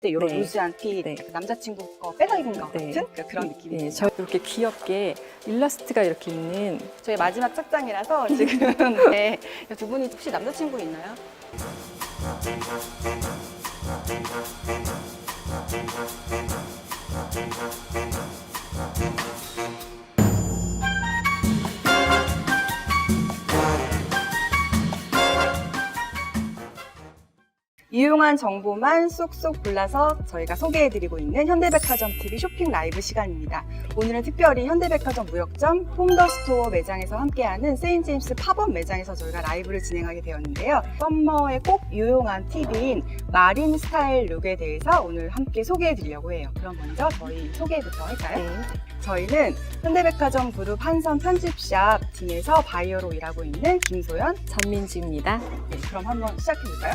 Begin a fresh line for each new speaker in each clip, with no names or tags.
때 이런
네.
루즈한 티
네.
그 남자친구 거 빼다 입은 것
네.
같은 그- 그런 느낌이
네,
네,
저 이렇게 귀엽게 일러스트가 이렇게 있는
저희 마지막 착장이라서 지금 네. 두 분이 혹시 남자친구 있나요? 유용한 정보만 쏙쏙 골라서 저희가 소개해드리고 있는 현대백화점 TV 쇼핑 라이브 시간입니다. 오늘은 특별히 현대백화점 무역점 홈더스토어 매장에서 함께하는 세인제임스 팝업 매장에서 저희가 라이브를 진행하게 되었는데요. 썸머에 꼭 유용한 팁인 마린 스타일 룩에 대해서 오늘 함께 소개해드리려고 해요. 그럼 먼저 저희 소개부터 할까요?
네.
저희는 현대백화점 그룹 한선 편집샵 팀에서 바이어로 일하고 있는 김소연,
전민지입니다.
네, 그럼 한번 시작해볼까요?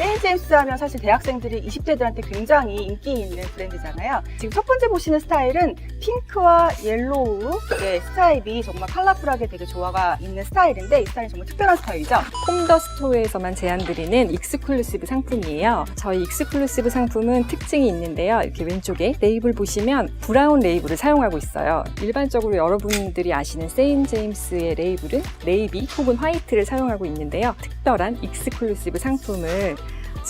세인제임스 하면 사실 대학생들이 20대들한테 굉장히 인기 있는 브랜드잖아요. 지금 첫 번째 보시는 스타일은 핑크와 옐로우 의 스타일이 정말 컬러풀하게 되게 조화가 있는 스타일인데 이 스타일이 정말 특별한 스타일이죠.
홈더 스토어에서만 제안드리는 익스클루시브 상품이에요. 저희 익스클루시브 상품은 특징이 있는데요. 이렇게 왼쪽에 레이블 보시면 브라운 레이블을 사용하고 있어요. 일반적으로 여러분들이 아시는 세인 제임스의 레이블은 네이비 혹은 화이트를 사용하고 있는데요. 특별한 익스클루시브 상품을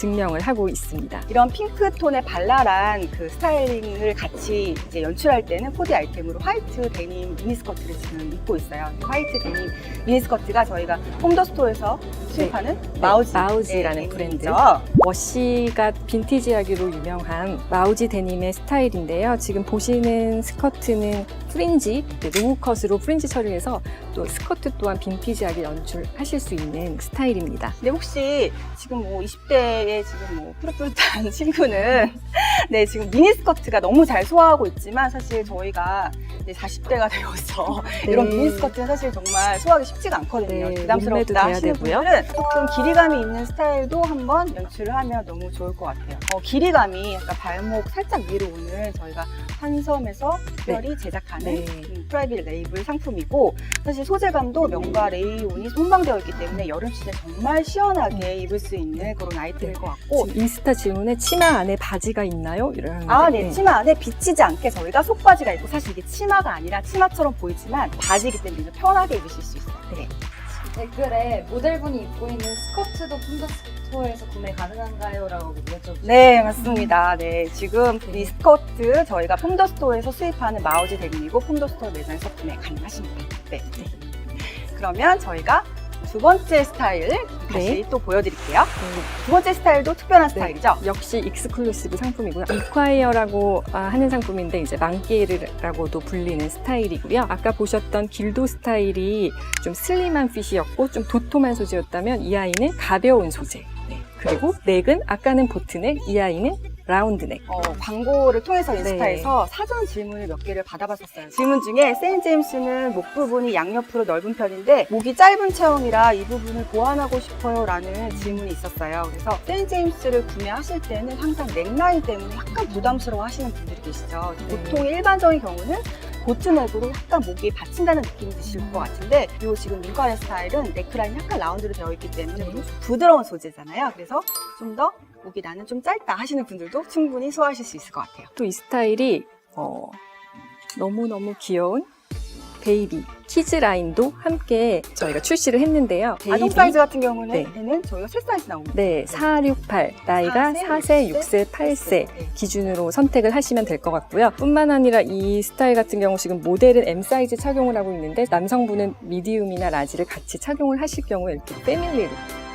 증명을 하고 있습니다.
이런 핑크톤의 발랄한 그 스타일링을 같이 이제 연출할 때는 코디 아이템으로 화이트 데님 미니스커트를 지금 입고 있어요. 화이트 데님 미니스커트가 저희가 홈더스토어에서 수입하는 마우지
네, 마우지라는
네,
브랜드.
데님이죠.
워시가 빈티지하기로 유명한 마우지 데님의 스타일인데요. 지금 보시는 스커트는 프린지, 네, 롱컷으로 프린지 처리해서 또 스커트 또한 빈티지하게 연출하실 수 있는 스타일입니다.
근데 혹시 지금 뭐 20대의 지금 뭐 푸릇푸릇한 친구는 네 지금 미니스커트가 너무 잘 소화하고 있지만 사실 저희가 이제 40대가 되어서 이런
네.
미니스커트는 사실 정말 소화하기 쉽지가 않거든요.
네,
부담스럽다 하시는. 분들은 조금 길이감이 있는 스타일도 한번 연출을 하면 너무 좋을 것 같아요. 어, 길이감이 약간 발목 살짝 위로 오는 저희가 한섬에서 특별히 제작 하는
네.
음, 프라이빗 레이블 상품이고 사실 소재감도 면과 레이온이 손방되어 있기 때문에 여름 시즌 정말 시원하게 입을 수 있는 그런 아이템일 것 같고
지금 인스타 질문에 치마 안에 바지가 있나요? 이러는데
아, 네. 치마 안에 비치지 않게 저희가 속바지가 있고 사실 이게 치마가 아니라 치마처럼 보이지만 바지이기 때문에 좀 편하게 입으실 수 있어요. 네.
댓글에 모델분이 입고 있는 스커트도 푼더스토어에서 구매 가능한가요? 라고 여쭤보셨어요.
네, 맞습니다. 네, 지금 이 스커트 저희가 폼더 스토어에서 수입하는 마우지 데님이고 폼더 스토어 매장에서 구매 가능하십니다. 네. 그러면 저희가 두 번째 스타일 다시
네.
또 보여드릴게요.
네.
두 번째 스타일도 특별한 스타일이죠.
역시 익스클루시브 상품이고요. 이콰이어라고 아, 하는 상품인데 이제 망게르라고도 불리는 스타일이고요. 아까 보셨던 길도 스타일이 좀 슬림한 핏이었고 좀 도톰한 소재였다면 이 아이는 가벼운 소재. 네. 그리고 넥은 아까는 보트넥, 이 아이는 라운드 넥.
어, 광고를 통해서
네.
인스타에서 사전 질문을 몇 개를 받아봤었어요. 질문 중에 세인 제임스는 목 부분이 양옆으로 넓은 편인데 목이 짧은 체형이라 이 부분을 보완하고 싶어요 라는 질문이 있었어요. 그래서 세인 제임스를 구매하실 때는 항상 넥라인 때문에 약간 부담스러워 하시는 분들이 계시죠.
네.
보통 일반적인 경우는 보트넥으로 약간 목이 받친다는 느낌이 드실 것 같은데 이 지금 민과의 스타일은 넥라인이 약간 라운드로 되어 있기 때문에
네.
부드러운 소재잖아요. 그래서 좀 더 목이 나는 좀 짧다 하시는 분들도 충분히 소화하실 수 있을 것 같아요.
또 이 스타일이 어, 너무너무 귀여운 베이비 키즈 라인도 함께 저희가 출시를 했는데요.
아동
베이비
사이즈 같은 경우는
네.
얘는 저희가 세 사이즈 나옵니다.
네, 468 나이가 4세, 6세, 8세
네.
기준으로 선택을 하시면 될 것 같고요. 뿐만 아니라 이 스타일 같은 경우 지금 모델은 M 사이즈 착용을 하고 있는데 남성분은 미디움이나 라지를 같이 착용을 하실 경우에 이렇게 패밀리로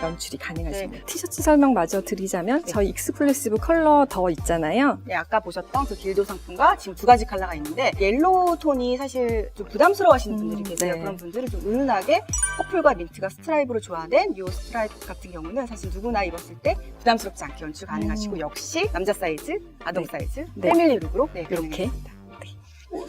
연출이 가능하십니다. 티셔츠 설명 마저 드리자면
네.
저희 익스클루시브 컬러 더 있잖아요.
네, 아까 보셨던 그 길도 상품과 지금 두 가지 컬러가 있는데 옐로우 톤이 사실 좀 부담스러워 하시는 분들이
음,
계세요.
네.
그런 분들은 좀 은은하게 퍼플과 민트가 스트라이브로 조화된 이 스트라이프 같은 경우는 사실 누구나 입었을 때 부담스럽지 않게 연출 가능하시고
음.
역시 남자 사이즈, 아동
네.
사이즈,
네.
패밀리 룩으로 네,
이렇게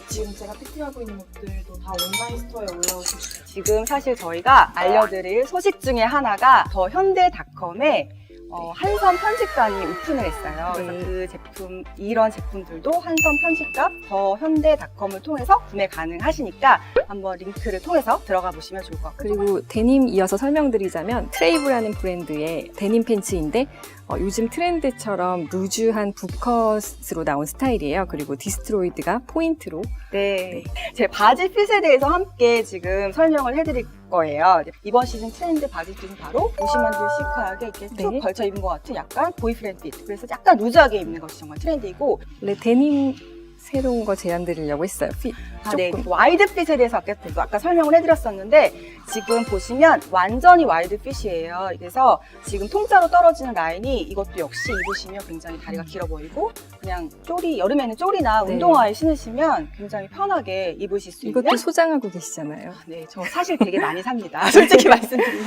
지금 제가 PT하고 있는 옷들도 다 온라인 스토어에 올라오고
지금 사실 저희가 알려드릴 소식 중에 하나가 더 현대닷컴에 어, 한섬 편집관이 오픈을 했어요. 그래서
네.
그 제품, 이런 제품들도 한섬 편집관 더 현대닷컴을 통해서 구매 가능하시니까 한번 링크를 통해서 들어가 보시면 좋을 것 같고요.
그리고 데님 이어서 설명드리자면 트레이브라는 브랜드의 데님 팬츠인데 어, 요즘 트렌드처럼 루즈한 부컷으로 나온 스타일이에요. 그리고 디스트로이드가 포인트로
네. 제 바지 핏에 대해서 함께 지금 설명을 해드릴 거예요. 이번 시즌 트렌드 바지 핏은 바로 무심한들 시크하게 이렇게 쭉
네.
걸쳐 입은 것 같은 약간 보이프렌드 핏. 그래서 약간 루즈하게 입는 것이 정말 트렌드이고
원래 데님 새로운 거 제안 드리려고 했어요. 핏
아, 네.
조금.
와이드 핏에 대해서 아까, 아까 설명을 해드렸었는데 지금 보시면 완전히 와이드 핏이에요. 그래서 지금 통짜로 떨어지는 라인이 이것도 역시 입으시면 굉장히 다리가 길어 보이고 그냥 쪼리 여름에는 쪼리나
네.
운동화에 신으시면 굉장히 편하게 입으실 수 있는
이것도 소장하고 계시잖아요.
네, 저 사실 되게 많이 삽니다. 솔직히 말씀드리면.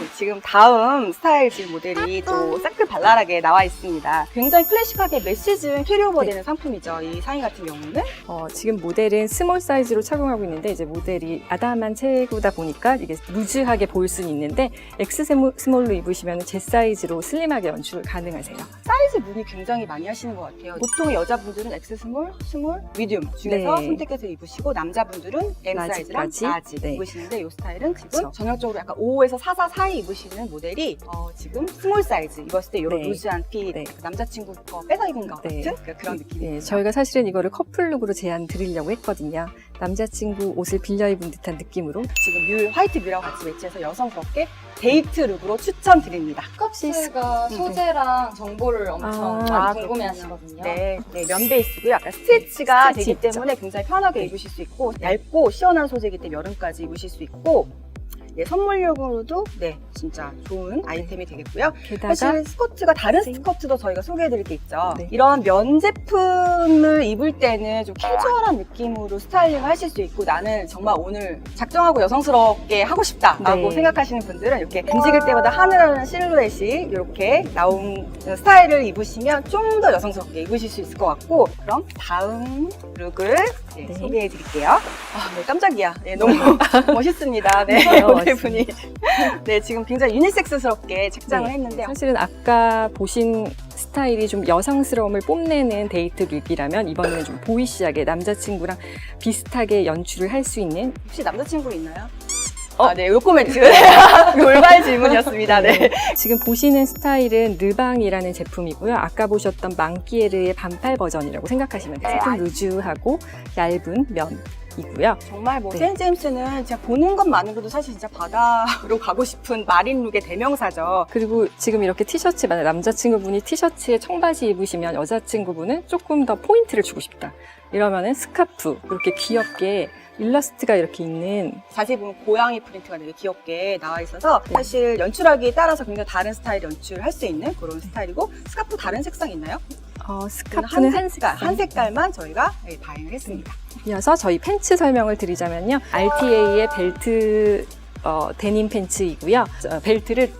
네, 지금 다음 스타일 질 모델이 또 사클 발랄하게 나와 있습니다. 굉장히 클래식하게 몇 시즌 캐리오버
네.
되는 상품이죠. 이 상의 같은 경우는.
어, 지금 모델은 스몰 사이즈로 착용하고 있는데 이제 모델이 아담한 체구다 보니까 이게 루즈하게 보일 수는 있는데 X 스몰- 스몰로 입으시면 제 사이즈로 슬림하게 연출 가능하세요.
사이즈 문의 굉장히 많이 하시는 것 같아요. 보통 여자분들은 X 스몰, 스몰, 미디움 중에서
네.
선택해서 입으시고 남자분들은 M 사이즈랑. 라지
네.
입으시는데 이 스타일은 지금
그쵸.
전형적으로 약간 5에서 44 사이 입으시는 모델이 어, 지금 스몰 사이즈 입었을 때 이런
네.
루즈한 핏
네.
남자친구 거 뺏어 입은 것
네.
같은 그- 그런 느낌이에요.
네, 저희가 사실은 이거를 커플룩으로 제안 드리려고 했거든요. 남자친구 옷을 빌려 입은 듯한 느낌으로.
지금 뮬 화이트 뮤랑 같이 매치해서 여성스럽게 데이트 룩으로 추천드립니다.
스커츠가
음,
소재랑 정보를 엄청
아,
아,
궁금해 하시거든요.
네, 네, 면 베이스고요. 약간 스티치가
스티치
되기
있죠.
때문에 굉장히 편하게
네.
입으실 수 있고 얇고 시원한 소재이기 때문에 여름까지 입으실 수 있고 네, 선물용으로도 네, 진짜 좋은 아이템이 되겠고요.
게다가
사실 스커트가 다른
네.
스커트도 저희가 소개해드릴 게 있죠.
네.
이런 면 제품을 입을 때는 좀 캐주얼한 느낌으로 스타일링을 하실 수 있고 나는 정말 오늘 작정하고 여성스럽게 하고 싶다라고
네.
생각하시는 분들은 이렇게 움직일 때마다 하늘하는 실루엣이 이렇게 나온 스타일을 입으시면 좀 더 여성스럽게 입으실 수 있을 것 같고 그럼 다음 룩을 네,
네.
소개해 드릴게요. 아, 네, 깜짝이야. 네, 너무 멋있습니다. 네,
어,
모델분이. 네, 지금 굉장히 유니섹스스럽게 책장을
네.
했는데
사실은 아까 보신 스타일이 좀 여성스러움을 뽐내는 데이트 룩이라면 이번에는 좀 보이시하게 남자친구랑 비슷하게 연출을 할 수 있는
혹시 남자친구 있나요?
어?
아, 네, 요 코멘트. 올바른 질문이었습니다. 네.
지금 보시는 스타일은 르방이라는 제품이고요. 아까 보셨던 망키에르의 반팔 버전이라고 생각하시면 돼요.
네,
조금
아.
루즈하고 얇은 면이고요.
정말 뭐,
네.
샌 제임스는 제가 보는 것만으로도 사실 진짜 바다로 가고 싶은 마린 룩의 대명사죠.
그리고 지금 이렇게 티셔츠, 만약 남자친구분이 티셔츠에 청바지 입으시면 여자친구분은 조금 더 포인트를 주고 싶다. 이러면은 스카프, 이렇게 귀엽게 일러스트가 이렇게 있는
자세히 보면 고양이 프린트가 되게 귀엽게 나와 있어서
네.
사실 연출하기에 따라서 굉장히 다른 스타일 연출할 수 있는 그런 스타일이고 스카프 다른 색상 있나요?
어, 스카프는
한 색깔, 한 색깔만 저희가 네, 다행을 했습니다.
이어서 저희 팬츠 설명을 드리자면요. RTA의 벨트 어, 데님 팬츠이고요. 어, 벨트를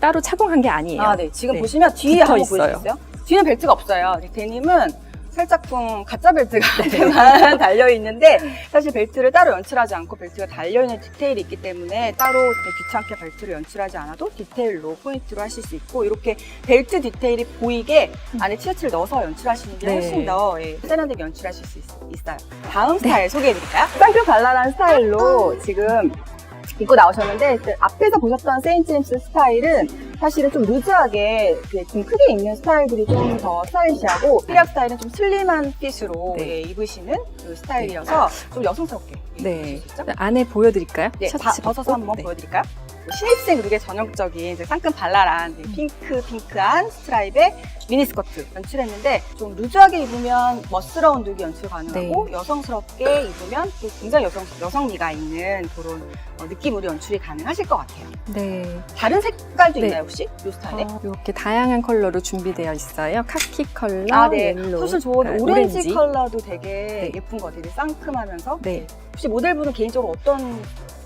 따로 착용한 게 아니에요.
아, 네. 지금
네.
보시면 뒤에
붙어
한번
있어요.
보여주세요. 뒤에는 벨트가 없어요. 이 데님은 살짝쿵 가짜 벨트
네.
같은만 달려 있는데 사실 벨트를 따로 연출하지 않고 벨트가 달려 있는 디테일이 있기 때문에 따로 귀찮게 벨트를 연출하지 않아도 디테일로 포인트로 하실 수 있고 이렇게 벨트 디테일이 보이게 안에 티셔츠를 넣어서 연출하시는 게
네.
훨씬 더 예, 세련되게 연출하실 수 있, 어요 다음 스타일 소개해드릴까요? 쌍표 발랄한 스타일로 지금 입고 나오셨는데 그 앞에서 보셨던 세인트제임스 스타일은 사실은 좀 루즈하게 이렇게 좀 크게 입는 스타일들이 좀 더 스타일시하고 피리아 스타일은 좀 슬림한 핏으로
네.
예, 입으시는 그 스타일이어서 좀 여성스럽게 예,
네.
입으실 수 있죠?
안에 보여드릴까요?
네,
셔츠
바- 벗어서
벗고.
한번
네.
보여드릴까요? 뭐 신입생 룩의 전형적인 상큼 발랄한 핑크 핑크한 스트라이프의 미니스커트 연출했는데 좀 루즈하게 입으면 멋스러운 룩이 연출 가능하고
네.
여성스럽게 입으면 또 굉장히 여성, 여성미가 있는 그런 어, 느낌으로 연출이 가능하실 것 같아요.
네.
다른 색깔도
네.
있나요 혹시? 이 스타일에?
어, 이렇게 다양한 컬러로 준비되어 있어요. 카키 컬러,
아, 네.
옐로우,
사실 좋은
아,
오렌지, 컬러도 되게
네.
예쁜 것 같아요. 되게 상큼하면서.
네.
혹시 모델분은 개인적으로 어떤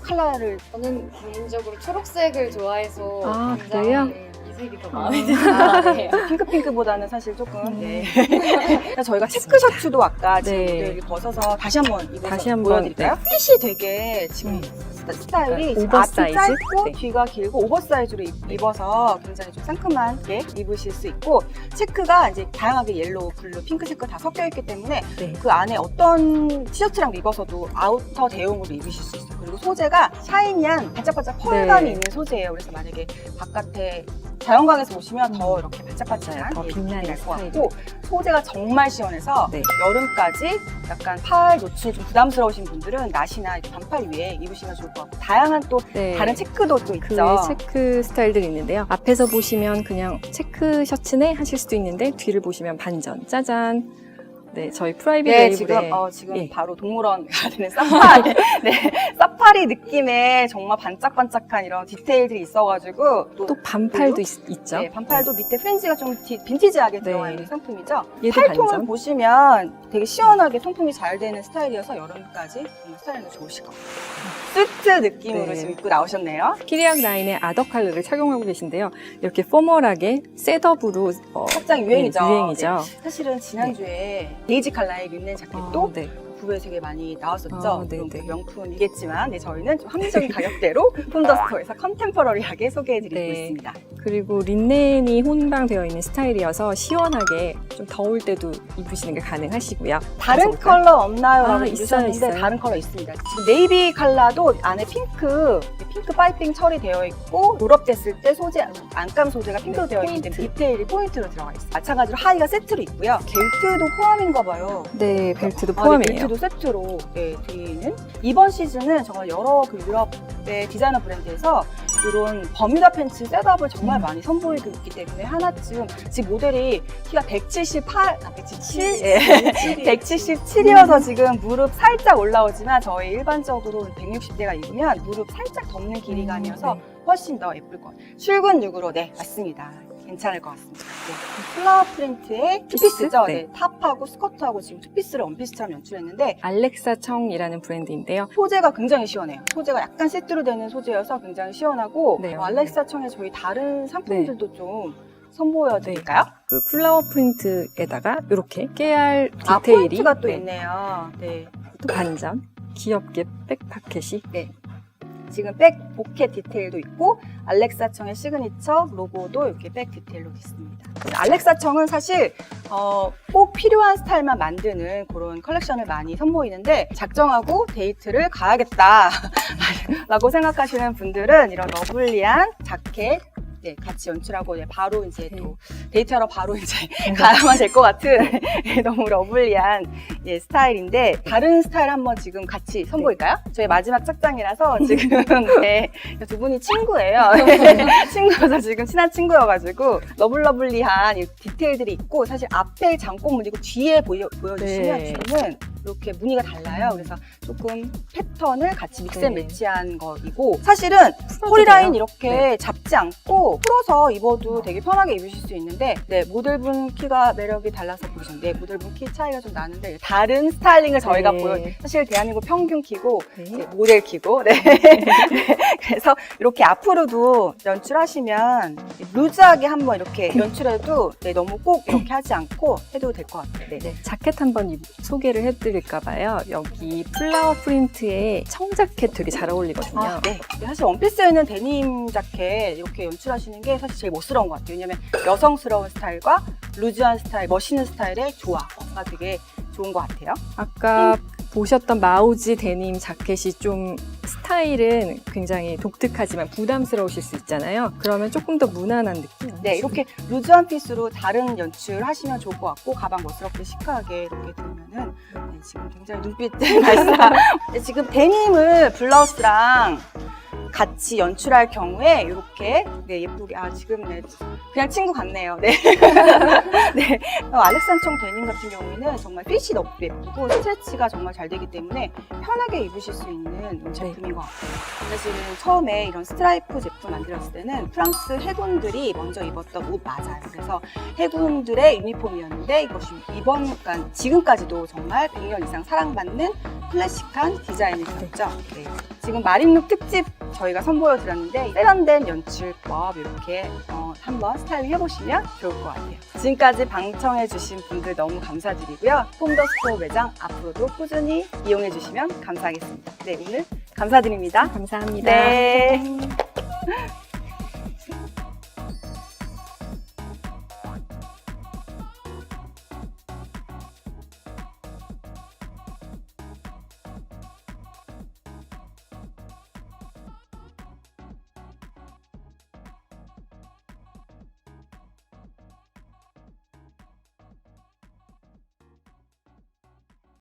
컬러를
저는 개인적으로 초록색을 좋아해서
아,
굉장히
그래요?
이 색이 더
아.
마음에 드네요.
핑크핑크보다는 사실 조금
음.
네. 그래서 저희가 체크 셔츠도 아까 지금
네.
모델이 벗어서 다시 한번 입어서
다시 한번,
보여드릴까요? 핏이 되게 지금
음.
스타- 스타일이
약간
지금 앞이
오버사이즈?
짧고
네.
뒤가 길고 오버사이즈로 입- 입어서 굉장히 좀 상큼하게 입으실 수 있고 체크가 이제 다양하게 옐로우, 블루, 핑크 체크 다 섞여 있기 때문에
네.
그 안에 어떤 티셔츠랑 입어서도 아우터 대용으로 입으실 수 있어요. 그리고 소재가 샤이니한 반짝반짝 펄감이
네.
있는 소재예요. 그래서 만약에 바깥에 자연광에서 보시면 더 이렇게 반짝반짝한
더
예,
빛나는 스타일이에요.
같고 소재가 정말 시원해서
네.
여름까지 약간 팔 노출이 좀 부담스러우신 분들은 나시나 반팔 위에 입으시면 좋을 것 같고 다양한 또
네.
다른 체크도
또그
있죠.
체크 스타일들이 있는데요. 앞에서 보시면 그냥 체크 셔츠네 하실 수도 있는데 뒤를 보시면 반전, 짜잔. 네, 저희 프라이빗
네,
레이블에
지금 어, 지금
예.
바로 동물원 가든의 사파리, 네, 사파리 느낌의 정말 반짝반짝한 이런 디테일들이 있어가지고 또,
또 반팔도 있, 죠
네, 반팔도 밑에 프린지가 좀 디- 빈티지하게 들어가
네.
있는 상품이죠. 팔통을
반전.
보시면 되게 시원하게 통풍이 잘 되는 스타일이어서 여름까지 정말 스타일도 좋으실 것 같아요. 스트 느낌으로
네.
지금 입고 나오셨네요.
키리악 라인의 아더 컬러를 착용하고 계신데요. 이렇게 포멀하게 셋업으로 어,
착장 유행이죠.
네, 유행이죠.
사실은 지난주에 베이지 컬러의 린넨 자켓도
어, 네.
구에 되게 많이 나왔었죠.
어, 네,
그럼
네.
그 명품이겠지만 네, 저희는 좀 합리적인 가격대로 폼더스토어에서 컨템퍼러리하게 소개해드리고
네.
있습니다.
그리고 린넨이 혼방되어 있는 스타일이어서 시원하게 좀 더울 때도 입으시는 게 가능하시고요.
다른
가져볼까요?
컬러 없나요?
아,
라고
있어요,
입으셨는데
있어요.
다른 컬러 있습니다. 지금 네이비 컬러도 안에 핑크, 핑크 파이핑 처리 되어 있고 롤업됐을 때 소재, 안감 소재가 핑크로
네,
되어 있기 때문에. 디테일이 포인트로 들어가 있어요. 마찬가지로 하의가 세트로 있고요. 벨트도 포함인가 봐요.
네, 벨트도
아, 네,
포함이에요.
벨트도 세트로 네, 드리는 이번 시즌은 정말 여러 그 유럽의 디자이너 브랜드에서 이런 버뮤다 팬츠 셋업을 정말
음.
많이 선보이고 있기 때문에 하나쯤 지금 모델이 키가 178, 아 177, 예. 177이어서 지금 무릎 살짝 올라오지만 저희 일반적으로 160대가 입으면 무릎 살짝 덮는 길이감이어서
음,
훨씬 더 예쁠 것 같아요. 출근 룩으로 네 맞습니다. 괜찮을 것 같습니다. 네. 플라워 프린트의 투피스죠.
네.
네. 탑하고 스커트하고 지금 투피스를 원피스처럼 연출했는데
알렉사 청이라는 브랜드인데요.
소재가 굉장히 시원해요. 소재가 약간 세트로 되는 소재여서 굉장히 시원하고
네.
어, 알렉사 청의 저희 다른 상품들도 좀 선보여 드릴까요?
그 플라워 프린트에다가 이렇게 깨알
아,
디테일이
포인트가 또
네,
있네요. 네.
또 반전. 귀엽게 백 파켓이
지금 백 포켓 디테일도 있고 알렉사청의 시그니처 로고도 이렇게 백 디테일로 있습니다. 알렉사청은 사실 어, 꼭 필요한 스타일만 만드는 그런 컬렉션을 많이 선보이는데 작정하고 데이트를 가야겠다 라고 생각하시는 분들은 이런 러블리한 자켓 네, 같이 연출하고 네, 바로 이제 또 데이트하러 바로 이제 가야만 될 것 같은 예, 너무 러블리한 예, 스타일인데 다른 스타일 한번 지금 같이 선보일까요? 저희 마지막 착장이라서 지금 네, 두 분이 친구예요. 친구여서 지금 친한 친구여가지고 러블러블리한 이 디테일들이 있고 사실 앞에 장꽃 무늬고 뒤에 보여, 보여주시면
네.
뒤는 이렇게 무늬가 달라요. 그래서 조금 패턴을 같이 믹스앤
네.
매치한 거이고 사실은
풀어도
허리 라인
돼요.
이렇게
네.
잡지 않고 풀어서 입어도 되게 편하게 입으실 수 있는데 네 모델분 키가 매력이 달라서 보시는데 모델분 키 차이가 좀 나는데 다른 스타일링을 저희가
네.
보여 사실 대한민국 평균 키고
네.
네, 모델 키고 네. 그래서 이렇게 앞으로도 연출하시면 루즈하게 한번 이렇게 연출해도 네, 너무 꼭 이렇게 하지 않고 해도 될 것 같아요. 네.
네, 자켓 한번 입- 소개를 해드릴 까 봐요. 여기 플라워 프린트에 청자켓 되게 잘 어울리거든요.
아, 네. 사실 원피스에는 데님 자켓 이렇게 연출하시는 게 사실 제일 멋스러운 것 같아요. 왜냐면 여성스러운 스타일과 루즈한 스타일, 멋있는 스타일의 조화가 되게 좋은 것 같아요.
아까 보셨던 마우지 데님 자켓이 좀 스타일은 굉장히 독특하지만 부담스러우실 수 있잖아요. 그러면 조금 더 무난한 느낌.
네, 이렇게 루즈한 핏으로 다른 연출 하시면 좋을 것 같고 가방 멋스럽게 시크하게 이렇게 들면은 네, 지금 굉장히 눈빛 발사. 네, 지금 데님을 블라우스랑 같이 연출할 경우에 이렇게 네, 예쁘게 아 지금 네, 그냥 친구 같네요. 네. 네. 어, 알렉산청 데님 같은 경우에는 정말 핏이 너무 예쁘고 스트레치가 정말 잘 되기 때문에 편하게 입으실 수 있는 제품인 것 같아요. 사실은 처음에 이런 스트라이프 제품 만들었을 때는 프랑스 해군들이 먼저 입었던 옷 맞아요. 그래서 해군들의 유니폼이었는데 이것이 이번, 그러니까 지금까지도 정말 100년 이상 사랑받는 클래식한 디자인을 줬죠. 네. 지금 마린룩 특집 저희가 선보여 드렸는데 세련된 연출법 이렇게 어, 한번 스타일링 해보시면 좋을 것 같아요. 지금까지 방청해 주신 분들 너무 감사드리고요. 폼더스토어 매장 앞으로도 꾸준히 이용해 주시면 감사하겠습니다. 네, 오늘 감사드립니다.
감사합니다.
네.